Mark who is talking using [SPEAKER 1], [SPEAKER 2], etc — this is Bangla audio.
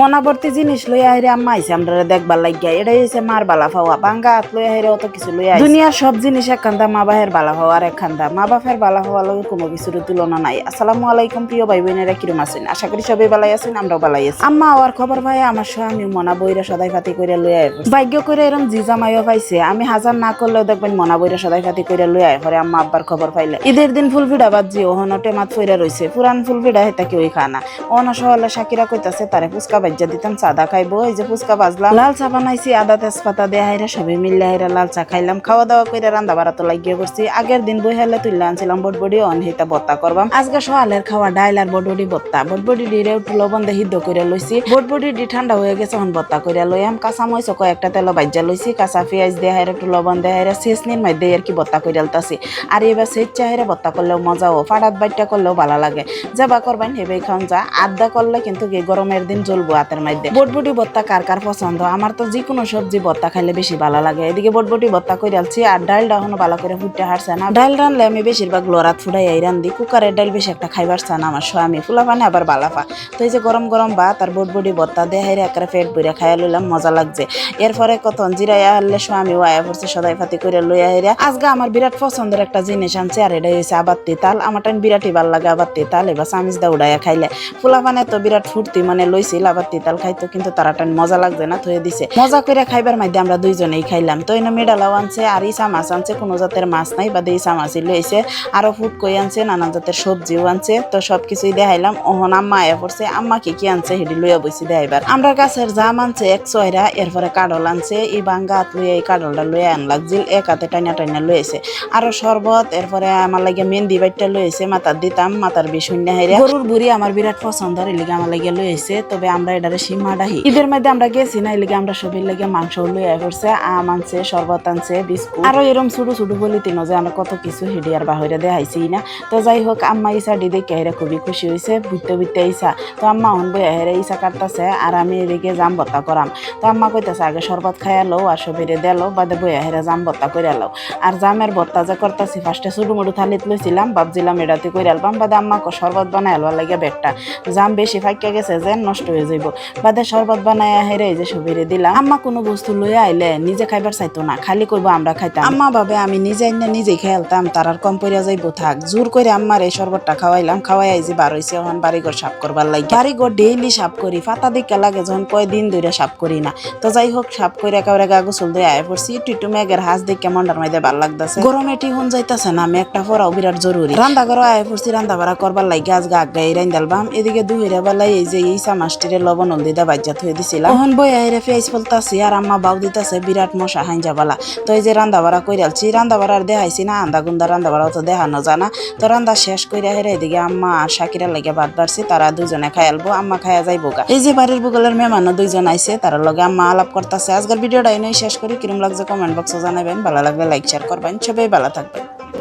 [SPEAKER 1] মনাবর্তী জিনিস লই আইরে আম্মা আইছে আমরা দেখবার লাগিয়া। এটাই হইছে মার বালা ফাওয়া। বাঙ্গা হাত লই আইরে অত কিছু লই আইছে। দুনিয়ার সব জিনিস একখান্দা মা বাহের বালা হওয়া আর একখান্দা মা বাপের বালা হওয়া লগে কোনো কিছুর তুলনা নাই। আসসালামু আলাইকুম প্রিয় ভাই বোনেরা কিরম আছেন? আশা করি সবাই বালাই আছেন আমরাও বালাই আছি। আম্মা আর খবর ভাই আমার স্বামী মনা বইরা সদাই ফাতি করে লই আই ভাগ্য করে এরম জিজা মাইও পাইছে। আমি হাজার না করলেও দেখবেন মনা বইরা সদাই ফাতি করে লই আই পরে আম্মা আব্বার খবর পাইলে। ঈদের দিন ফুল ভিড়া বাদ বাজি ওহন টেমাত ফইরা রইছে। পুরান ফুল ফিডা হেতা কি ওই খানা অনা সহলে সাকিরা কইতাছে তারে ফুচকা বাজ্যা দিতাম, চাদা খাইবো, এই যে ফুচকা বাজলাম লাল চা বানাইছি, আদা তেজপাতা দেয়া হাইরা সবে মিললে হাইরা লাল চা খাইলাম। খাওয়া দাওয়া করে রান্না বাড়া তো লাগিয়ে করছি। আগের দিন বই হেলে তুললে আনছিলাম, বটবডি, অন হেতা বত্তা করবাম। আজকে সকালের খাওয়া ডাইল আর বটবডি বত্তা। বটবডি ডিরে একটু লবণ সিদ্ধ করে লইছি। বটবডি ডি ঠান্ডা হয়ে গেছে এখন বত্তা করে লইয়াম। কাঁচা মরিচ কয়েকটা তেল বাজ্যা লইছি। কাঁচা পেঁয়াজ দিয়ে হাইরা একটু লবণ দিয়ে হাইরা শেষনির মধ্যে আর কি বত্তা করে আলতাছি। আর এবার সেচ চাহিরে বত্তা করলেও মজা ও ফাটাত বাইটটা করলেও ভালো লাগে। যাবা করবেন হেবে খাওন যা আড্ডা করলে কিন্তু গরমের দিন জ্বলবো হাতের মধ্যে। বটবটি বত্তা কার কার পছন্দ? আমার তো যে কোনো সবজি বত্তা খাইলে বেশি ভালো লাগে। এদিকে বটবটি বত্তা করে আলছি আর ডালটা এখনও ভালো করে ফুটতে হারছে না। ডাল রানলে আমি বেশিরভাগ লড়াত ফুটাই আই রান্ধি কুকারের ডাল বেশি একটা খাইবার চান আমার স্বামী। ফুলা পানি আবার বালাফা তো এই যে গরম গরম ভাত আর বটবটি বত্তা দিয়ে হাইরে একেবারে পেট ভরে খাইয়া লইলাম, মজা লাগছে। এরপরে কত জিরাইয়া হারলে স্বামী আয়া পড়ছে সদাই ফাতি করে লইয়া হাইরা আজকে আমার বিরাট পছন্দের একটা জিনিস আনছে, আর এটা হয়েছে আবার তেতাল আমার টাইম বিরাটই ভালো লাগে আবার তেতাল এবার চামিচ দা উড়াইয়া খাইলে। ফুলা পানে তো বিরাট ফুর্তি মানে লইছিল আবার তেতাল খাইতো, কিন্তু তারা টাইম মজা লাগছে না, থয়ে দিছে। মজা করে খাইবার মাধ্যমে আমরা দুইজনেই খাইলাম। তো এনে মেডালাও আনছে, আর ইসা মাছ আনছে, কোনো জাতের মাছ নাই বা ইসা মাছই লইছে আরও ফুট কই আনছে, নানান জাতের সবজিও আনছে, তো সবকিছুই দেখাইলাম। ওহন আম্মা আয়া পড়ছে, আম্মা কি কি আনছে হেডি লইয়া বইছি দেখাইবার। আমরা গাছের জাম আনছে, এক ছয়রা, এরপরে কাডল আনছে, এই বাঙ্গা হাত লইয়া এই কাডলটা লইয়া আন লাগছিল এক হাতে টাইনা টাইনা লইছে আরও শরবত, এরপরে আমার লাগে মেহেন্দি বাইটটা লইছে মাথার দিতাম, মাথার বিশুন্য হাইরে। গরুর বুড়ি আমার বিরাট পছন্দ এলিগে আমার লাগে লইছে তবে আমরা এটারে সীমা ডাহি। ঈদের মধ্যে আমরা গেছি না এলিগে আমরা সবাই লাগে মাংস লই আই পড়ছে আম আনছে, শরবত আনছে, বিস্কুট। আরও এরম ছোট ছোট বলি তিনো যে আমরা কত কিছু হেডি আর বাহিরে দেখাইছি না। তো যাই হোক, আম্মা ইসা ডি দেখে হেরে খুবই খুশি হয়েছে বুঝতে বুঝতে ইসা তো আম্মা হন বই হেরে ইসা কাটতাছে আর আমি এদিকে জাম বত্তা করাম। তো আম্মা কইতাছে, আগে শরবত খাইয়া লও আর সবেরে দেলো বাদে বই হেরে জাম বত্তা করে লও। আর জামের বত্তা যে করতাছি, ফার্স্টে ছোটো মোটো থালিত লইছিলাম, ভাবছিলাম এটাতে করে আলবাম, বাদে আম্মা শরবত বানাই আলবার লাগে ব্যাগটা। জাম বেশি ফাইকা গেছে যে নষ্ট হয়ে যাইব বাদে শরবত বানাই হেরে যে সবেরে দিলাম। আম্মা কোনো বস্তু লইয়া আইলে নিজে খাইবার চাইতো না, খালি করব আমরা খাইতাম। আম্মা ভাবে আমি নিজে আইনা নিজে খেলতাম, তার আর কম পড়িয়া যাইব থাক। জোর করে আম্মার এই শরবতটা খাওয়াইলাম, খাওয়াই আইজি বার হইছে, এখন বাড়িঘর সাফ করবার লাগে বাড়িঘর ডেইলি সাফ করি, ফাতা দিকে লাগে যখন কয় দিন ধরে সাফ করি না। তো যাই হোক, সাফ করে একেবারে গা গোসল দিয়ে আয় পড়ছি। টিটু মেঘের হাঁস দেখে মন্ডার মাইদে ভালো লাগতেছে। গরমে টিহুন যাইতাছে না, আমি একটা পরাও বিরাট জরুরি। রান্না ঘর আয় পড়ছি রান্না বাড়া করবার লাগে আজ গা গাই রাইন ডালবাম এদিকে দুহিরা বেলায় এই যে এই চামাসটিরে লবণ হলদিদা বাজ্যা থয়ে দিছিলাম তখন বই আইরে পেঁয়াজ ফলতাছি আর আম্মা বাউ দিতাছে বিরাট মশা হাইন যাবালা তো এই যে রান্দা বাড়া করে আলছি রান্না বাড়ার দেখাইছি না, আন্দা গুন্দা রান্দা বাড়াও তো দেখানো জানা তো রান্দা শেষ করে হেরে এদিকে আম্মা আর শাকিরা লাগে বাদ বাড়ছি তারা দুজনে খাই আলবো, আম্মা খাইয়া যাইবো গা এই যে বাড়ির বুগলের মেহমানও দুইজন আইছে তারা লগে আম্মা আলাপ করতেছে আজকের ভিডিওটা এনেই শেষ করি কিরম লাগছে কমেন্ট বক্সে জানাবেন ভালো লাগলে লাইক শেয়ার করবেন সবাই ভালো থাকবেন।